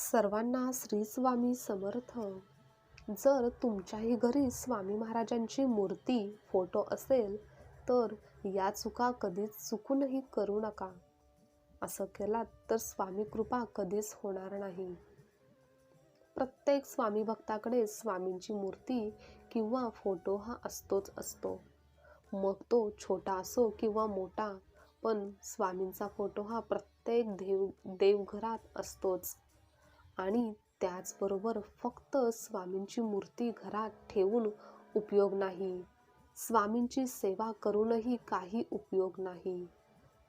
सर्वांना श्री स्वामी समर्थ. जर तुमच्याही घरी स्वामी महाराजांची मूर्ती फोटो असेल तर या चुका कधीच चुकूनही करू नका. असं केलात तर स्वामी कृपा कधीच होणार नाही. प्रत्येक स्वामी भक्ताकडे स्वामींची मूर्ती किंवा फोटो हा असतोच असतो. मग तो छोटा असो किंवा मोठा पण स्वामींचा फोटो हा प्रत्येक देव देवघरात असतोच. आणि त्याचबरोबर फक्त स्वामींची मूर्ती घरात ठेवून उपयोग नाही. स्वामींची सेवा करूनही काही उपयोग नाही.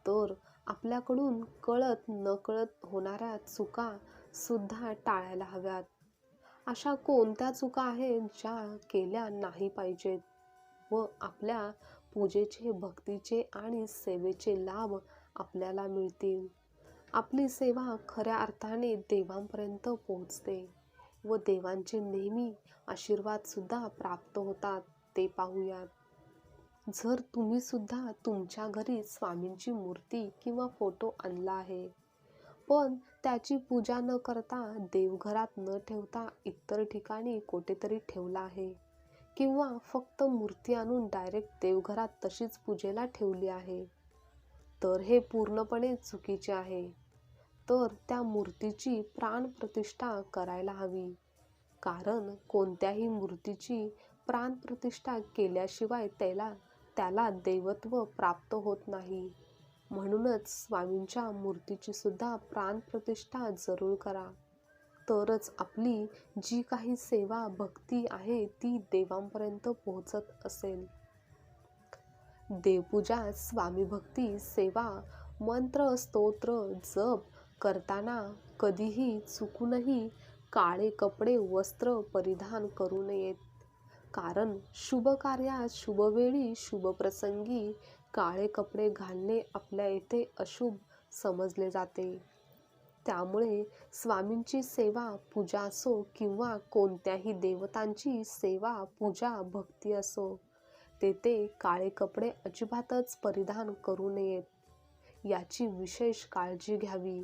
तर आपल्याकडून कळत नकळत होणाऱ्या चुका सुद्धा टाळायला हव्यात. अशा कोणत्या चुका आहेत ज्या केल्या नाही पाहिजेत? व आपल्या पूजेचे भक्तीचे आणि सेवेचे लाभ आपल्याला मिळतील. आपली सेवा खऱ्या अर्थाने देवांपर्यंत पोहोचते व देवांचे नेहमी आशीर्वादसुद्धा प्राप्त होतात ते पाहूयात. जर तुम्हीसुद्धा तुमच्या घरी स्वामींची मूर्ती किंवा फोटो आणला आहे पण त्याची पूजा न करता देवघरात न ठेवता इतर ठिकाणी कुठेतरी ठेवला आहे किंवा फक्त मूर्ती आणून डायरेक्ट देवघरात तशीच पूजेला ठेवली आहे तर हे पूर्णपणे चुकीचे आहे. तर त्या मूर्तीची प्राणप्रतिष्ठा करायला हवी. कारण कोणत्याही मूर्तीची प्राणप्रतिष्ठा केल्याशिवाय त्याला त्याला देवत्व प्राप्त होत नाही. म्हणूनच स्वामींच्या मूर्तीची सुद्धा प्राणप्रतिष्ठा जरूर करा. तरच आपली जी काही सेवा भक्ती आहे ती देवांपर्यंत पोहोचत असेल. देवपूजा स्वामी भक्ती सेवा मंत्र स्तोत्र जप करताना कधीही चुकूनही काळे कपडे वस्त्र परिधान करू नयेत. कारण शुभ कार्यात शुभवेळी शुभप्रसंगी काळे कपडे घालणे आपल्या येथे अशुभ समजले जाते. त्यामुळे स्वामींची सेवा पूजा असो किंवा कोणत्याही देवतांची सेवा पूजा भक्ती असो तेथे काळे कपडे अजिबातच परिधान करू नयेत. याची विशेष काळजी घ्यावी.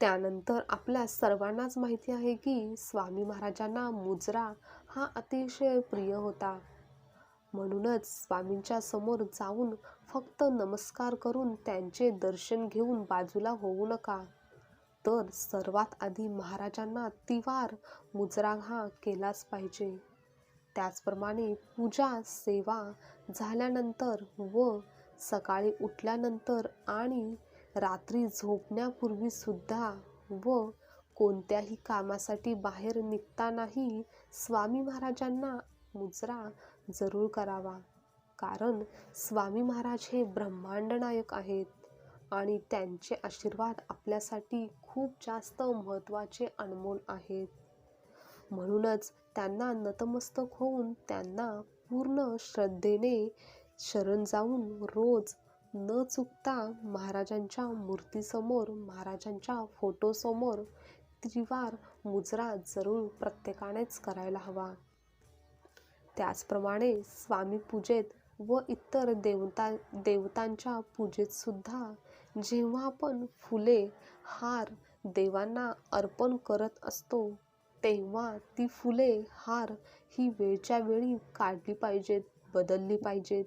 त्यानंतर आपल्या सर्वांनाच माहिती आहे की स्वामी महाराजांना मुजरा हा अतिशय प्रिय होता. म्हणूनच स्वामींच्या समोर जाऊन फक्त नमस्कार करून त्यांचे दर्शन घेऊन बाजूला होऊ नका. तर सर्वात आधी महाराजांना तिवार मुजरा हा केलाच पाहिजे. त्याचप्रमाणे पूजा सेवा झाल्यानंतर व सकाळी उठल्यानंतर आणि रात्री झोपण्यापूर्वी सुद्धा व कोणत्याही कामासाठी बाहेर निघतानाही स्वामी महाराजांना मुजरा जरूर करावा. कारण स्वामी महाराज हे ब्रह्मांड नायक आहेत आणि त्यांचे आशीर्वाद आपल्यासाठी खूप जास्त महत्त्वाचे अनमोल आहेत. म्हणूनच त्यांना नतमस्तक होऊन त्यांना पूर्ण श्रद्धेने शरण जाऊन रोज न चुकता महाराजांच्या मूर्तीसमोर महाराजांच्या फोटोसमोर त्रिवार मुजरा जरूर प्रत्येकानेच करायला हवा. त्याचप्रमाणे स्वामी पूजेत व इतर देवता देवतांच्या पूजेत सुद्धा जेव्हा आपण फुले हार देवांना अर्पण करत असतो तेव्हा ती फुले हार ही वेळच्या वेळी काढली पाहिजेत बदलली पाहिजेत.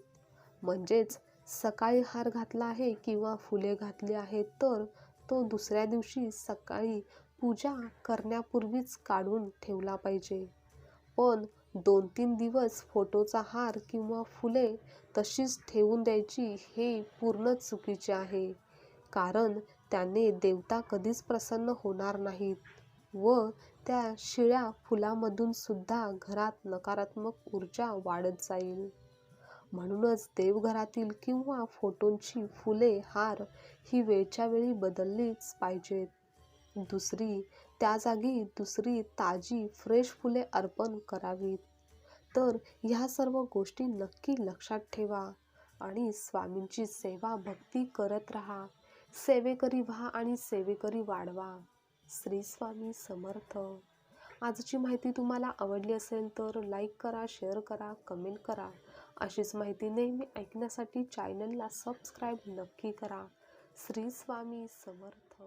म्हणजेच सकाळी हार घातला आहे किंवा फुले घातली आहेत तर तो दुसऱ्या दिवशी सकाळी पूजा करण्यापूर्वीच काढून ठेवला पाहिजे. पण दोन तीन दिवस फोटोचा हार किंवा फुले तशीच ठेवून द्यायची हे पूर्ण चुकीचे आहे. कारण त्याने देवता कधीच प्रसन्न होणार नाहीत व त्या शिळ्या फुलामधून सुद्धा घरात नकारात्मक ऊर्जा वाढत जाईल. म्हणूनच देवघरातील किंवा फोटोंची फुले हार ही वेळच्या वेळी बदललीच पाहिजेत. दुसरी त्या जागी दुसरी ताजी फ्रेश फुले अर्पण करावीत. तर ह्या सर्व गोष्टी नक्की लक्षात ठेवा आणि स्वामींची सेवा भक्ती करत राहा. सेवेकरी व्हा आणि सेवेकरी वाढवा. श्री स्वामी समर्थ. आजची माहिती तुम्हाला आवडली असेल तर लाईक करा शेअर करा कमेंट करा. अशीच माहिती नेहमी ऐकण्यासाठी चॅनलला सबस्क्राईब नक्की करा. श्री स्वामी समर्थ.